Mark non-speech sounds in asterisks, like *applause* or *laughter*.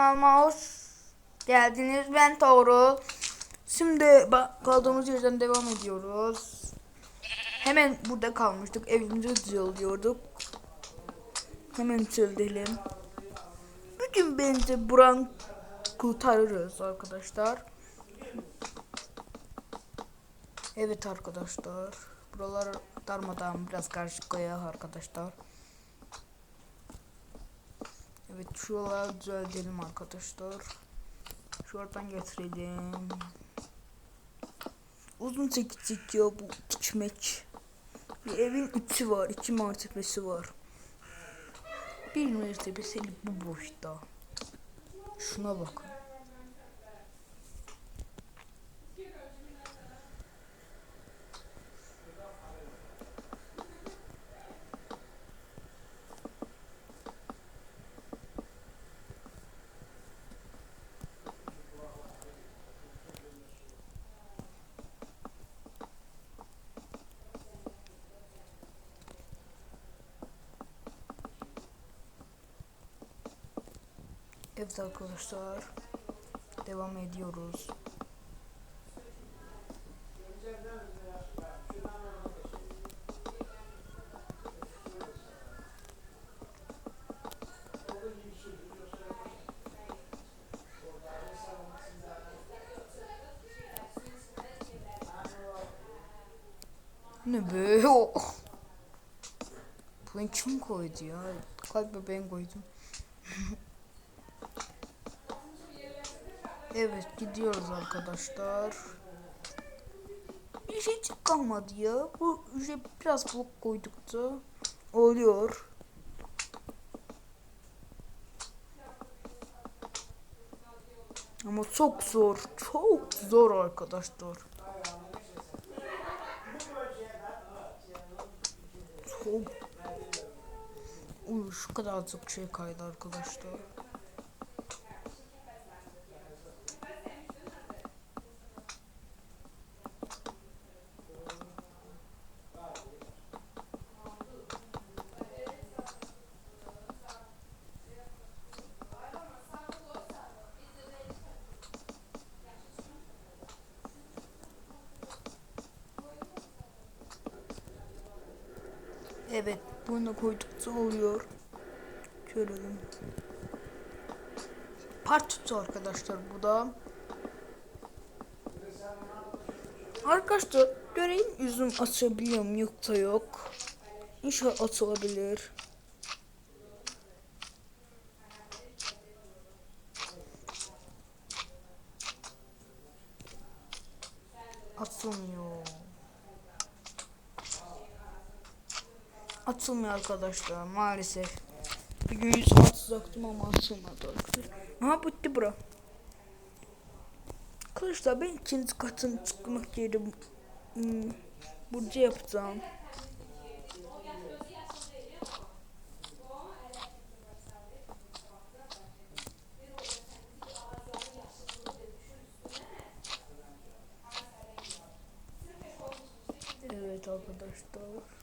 kanalıma hoş geldiniz. Ben Toğrul. Şimdi kaldığımız yerden devam ediyoruz. Hemen burada kalmıştık. Evimizi düzenliyorduk. Hemen söyleyelim. Bugün bence Buran kurtarırız arkadaşlar. Evet arkadaşlar. Buralar darmadan biraz karışık ya arkadaşlar. Evet şuraları düzeltelim arkadaşlar. Şuradan getirelim. Uzun çekecek ya bu dikmek. Bir evin içi var. iki mertebesi var. Bir mertebesi bu boşta. Şuna bakın. Evet arkadaşlar. Devam ediyoruz. Ne be? Oh. *laughs* Bunu kim koydu ya? Galiba ben koydum. *laughs* Evet gidiyoruz arkadaşlar. Bir şey kalmadı ya. Bu şey biraz blok koyduk da oluyor. Ama çok zor. Çok zor arkadaşlar. Çok. Uy, şu kadarcık şey kaydı arkadaşlar. Evet, bunu koydukça oluyor. Görelim. Part arkadaşlar bu da. Arkadaşlar göreyim üzüm açabiliyor mu yoksa yok. İnşallah açılabilir. Açılmıyor. Açılmıyor arkadaşlar maalesef. Bir gün yüz açacaktım ama açılmadı arkadaşlar. Aha bitti bura. Arkadaşlar ben ikinci katın çıkmak yeri hmm, burcu yapacağım. Evet arkadaşlar.